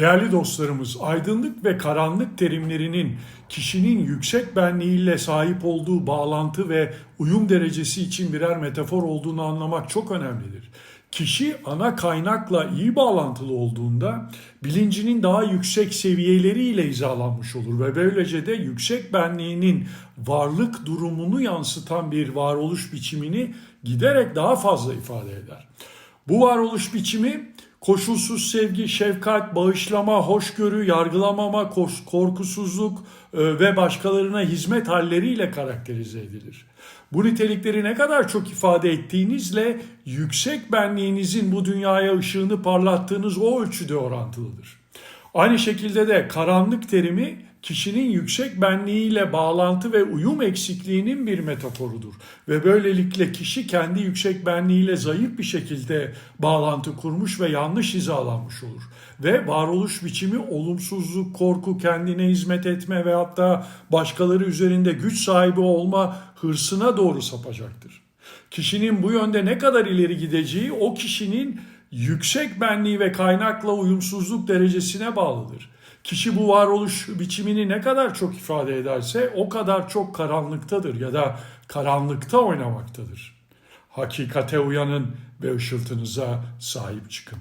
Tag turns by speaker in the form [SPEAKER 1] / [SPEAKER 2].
[SPEAKER 1] Değerli dostlarımız, aydınlık ve karanlık terimlerinin kişinin yüksek benliğiyle sahip olduğu bağlantı ve uyum derecesi için birer metafor olduğunu anlamak çok önemlidir. Kişi ana kaynakla iyi bağlantılı olduğunda bilincinin daha yüksek seviyeleriyle hizalanmış olur ve böylece de yüksek benliğinin varlık durumunu yansıtan bir varoluş biçimini giderek daha fazla ifade eder. Bu varoluş biçimi koşulsuz sevgi, şefkat, bağışlama, hoşgörü, yargılamama, korkusuzluk e, ve başkalarına hizmet halleriyle karakterize edilir. Bu nitelikleri ne kadar çok ifade ettiğinizle yüksek benliğinizin bu dünyaya ışığını parlattığınız o ölçüde orantılıdır. Aynı şekilde de karanlık terimi kişinin yüksek benliğiyle bağlantı ve uyum eksikliğinin bir metaforudur. Ve böylelikle kişi kendi yüksek benliğiyle zayıf bir şekilde bağlantı kurmuş ve yanlış hizalanmış olur. Ve varoluş biçimi olumsuzluk, korku, kendine hizmet etme ve hatta başkaları üzerinde güç sahibi olma hırsına doğru sapacaktır. Kişinin bu yönde ne kadar ileri gideceği o kişinin yüksek benliği ve kaynakla uyumsuzluk derecesine bağlıdır. Kişi bu varoluş biçimini ne kadar çok ifade ederse o kadar çok karanlıktadır ya da karanlıkta oynamaktadır. Hakikate uyanın ve ışıltınıza sahip çıkın.